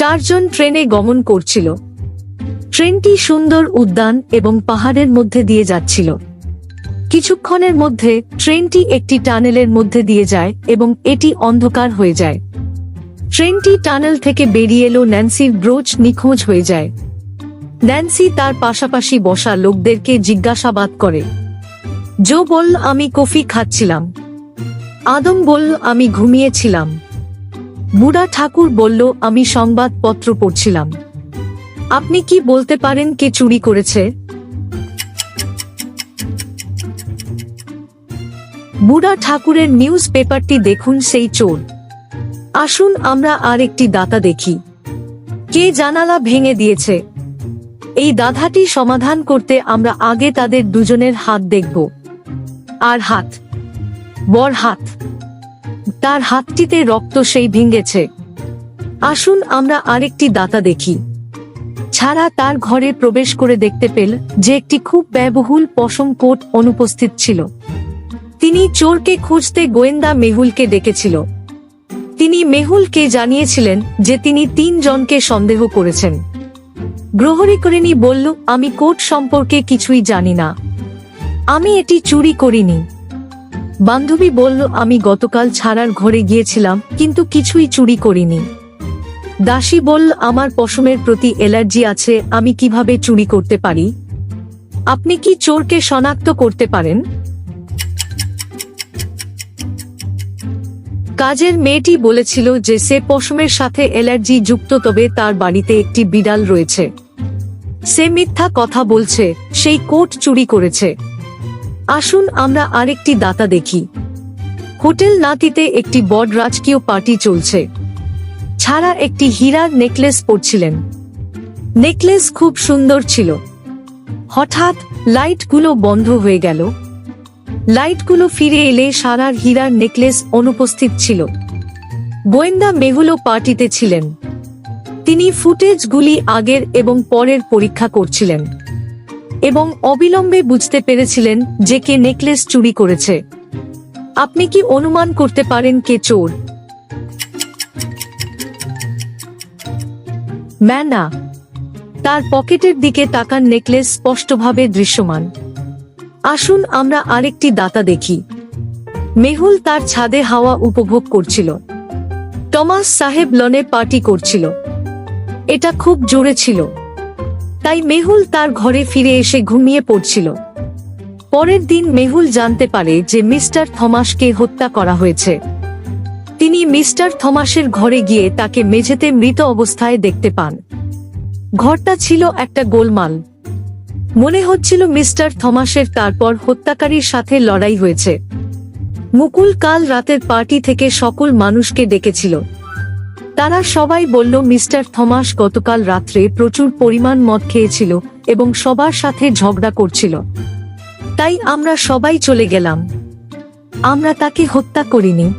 চারজন ট্রেনে গমন করছিল। ট্রেনটি সুন্দর উদ্যান এবং পাহাড়ের মধ্যে দিয়ে যাচ্ছিল। কিছুক্ষণের মধ্যে ট্রেনটি একটি টানেলের মধ্যে দিয়ে যায় এবং এটি অন্ধকার হয়ে যায়। ট্রেনটি টানেল থেকে বেরিয়ে এলো ন্যান্সির ব্রোচ নিখোঁজ হয়ে যায়। ন্যান্সি তার পাশাপাশি বসা লোকদেরকে জিজ্ঞাসাবাদ করে। জো বলল আমি কফি খাচ্ছিলাম। আদম বলল আমি ঘুমিয়েছিলাম। বুড়া ঠাকুর বলল, আমি সংবাদপত্র পড়ছিলাম। আপনি কি বলতে পারেন কে চুরি করেছে? বুড়া ঠাকুরের নিউজ পেপারটি দেখুন সেই চোর। আসুন আমরা আর একটি দাতা দেখি। কে জানালা ভেঙে দিয়েছে? এই দাধাটি সমাধান করতে আমরা আগে তাদের দুজনের হাত দেখব। আর হাত, বর হাত। তার হাতটিতে রক্ত সেই ভেঙেছে। আসুন আমরা আরেকটি দাতা দেখি। ছাড়া তার ঘরে প্রবেশ করে দেখতে পেল যে একটি খুব ব্যয়বহুল পশম কোট অনুপস্থিত ছিল। তিনি চোরকে খুঁজতে গোয়েন্দা মেহুলকে ডেকেছিল। তিনি মেহুলকে জানিয়েছিলেন যে তিনি তিন জনকে সন্দেহ করেছেন। গ্রহরিকরিণী বলল, আমি কোট সম্পর্কে কিছুই জানি না। আমি এটি চুরি করিনি। বান্ধবী বলল, আমি গতকাল ছাড়ার ঘরে গিয়েছিলাম, কিন্তু কিছুই চুরি করিনি। দাসী বলল, আমার পশমের প্রতি অ্যালার্জি আছে, আমি কীভাবে চুরি করতে পারি? আপনি কি চোরকে শনাক্ত করতে পারেন? কাজের মেয়েটি বলেছিল যে, সে পশমের সাথে অ্যালার্জি যুক্ত, তবে তার বাড়িতে একটি বিড়াল রয়েছে। সে মিথ্যা কথা বলছে, সেই কোট চুরি করেছে। আসুন আমরা আরেকটি দাতা দেখি। হোটেল নাতিতে একটি বড় রাজকীয় পার্টি চলছে। ছাড়া একটি হীরার নেকলেস পরছিলেন। নেকলেস খুব সুন্দর ছিল। হঠাৎ লাইটগুলো বন্ধ হয়ে গেল। লাইটগুলো ফিরে এলে সারার হীরার নেকলেস অনুপস্থিত ছিল। গোয়েন্দা মেহুলো পার্টিতে ছিলেন। তিনি ফুটেজগুলি আগের এবং পরের পরীক্ষা করছিলেন। এবং অবিলম্বে বুঝতে পেরেছিলেন যে কে নেকলেস চুরি করেছে। আপনি কি অনুমান করতে পারেন কে চোর? ম্যানা তার পকেটের দিকে তাকান নেকলেস স্পষ্টভাবে দৃশ্যমান। আসুন আমরা আরেকটি দাতা দেখি। মেহুল তার ছাদে হাওয়া উপভোগ করছিল। টমাস সাহেব লনে পার্টি করছিল। এটা খুব জোরে ছিল। তাই মেহুল তার ঘরে ফিরে এসে ঘুমিয়ে পড়ছিল। পরের দিন মেহুল জানতে পারে যে মিস্টার থমাসকে হত্যা করা হয়েছে। তিনি মিস্টার থমাসের ঘরে গিয়ে তাকে মেঝেতে মৃত অবস্থায় দেখতে পান। ঘরটা ছিল একটা গোলমাল। মনে হচ্ছিল মিস্টার থমাসের তারপর হত্যাকারীর সাথে লড়াই হয়েছে। মুকুল কাল রাতের পার্টি থেকে সকল মানুষকে ডেকেছিল। তারা সবাই বলল, মিস্টার থমাস গতকাল রাত্রে প্রচুর পরিমাণ মদ খেয়েছিল এবং সবার সাথে ঝগড়া করছিল। তাই আমরা সবাই চলে গেলাম। আমরা তাকে হত্যা করিনি।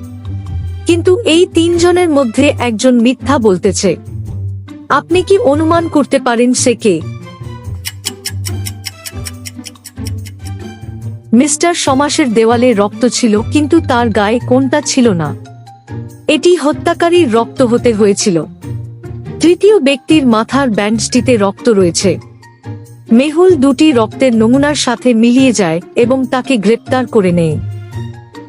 কিন্তু এই তিনজনের মধ্যে একজন মিথ্যা বলতেছে। আপনি কি অনুমান করতে পারেন সে কে? মিস্টার সমাসের দেওয়ালে রক্ত ছিল, কিন্তু তার গায়ে কোনটা ছিল না। এটি হত্যাকারীর রক্ত হতে হয়েছিল। তৃতীয় ব্যক্তির মাথার ব্যান্ডটিতে রক্ত রয়েছে। মেহুল দুটি রক্তের নমুনার সাথে মিলিয়ে যায় এবং তাকে গ্রেপ্তার করে নেয়।